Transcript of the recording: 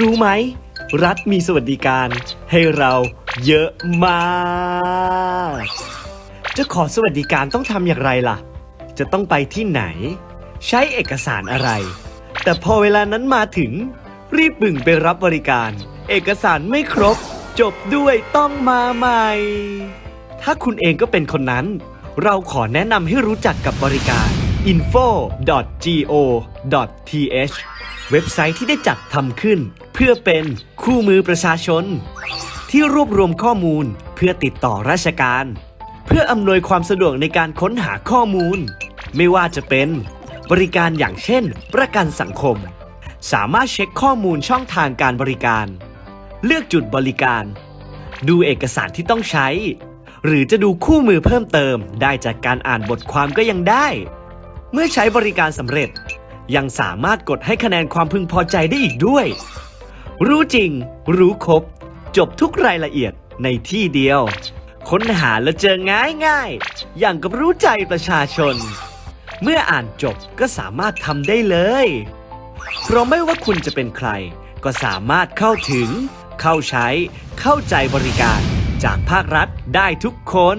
รู้ไหม รัฐมีสวัสดิการให้เราเยอะมากจะขอสวัสดิการต้องทำอย่างไรล่ะ จะต้องไปที่ไหน ใช้เอกสารอะไร แต่พอเวลานั้นมาถึง รีบบึ่งไปรับบริการ เอกสารไม่ครบ จบด้วยต้องมาใหม่ ถ้าคุณเองก็เป็นคนนั้น เราขอแนะนำให้รู้จักกับบริการ info.go.th เว็บไซต์ที่ได้จัดทำขึ้น เพื่อเป็นคู่มือประชาชน ที่รวบรวมข้อมูลเพื่อติดต่อราชการ เพื่ออำนวยความสะดวกในการค้นหาข้อมูล ไม่ว่าจะเป็น บริการอย่างเช่น ประกันสังคม สามารถเช็คข้อมูลช่องทางการบริการ เลือกจุดบริการ ดูเอกสารที่ต้องใช้ หรือจะดูคู่มือเพิ่มเติม ได้จากการอ่านบทความก็ยังได้ เมื่อใช้บริการสำเร็จ ยังสามารถกดให้คะแนนความพึงพอใจได้อีกด้วย รู้จริง รู้ครบ จบทุกรายละเอียดในที่เดียว ค้นหาแล้วเจอง่ายง่าย อย่างกับรู้ใจประชาชน เมื่ออ่านจบก็สามารถทำได้เลย เพราะไม่ว่าคุณจะเป็นใคร ก็สามารถเข้าถึง เข้าใช้ เข้าใจบริการ จากภาครัฐได้ทุกคน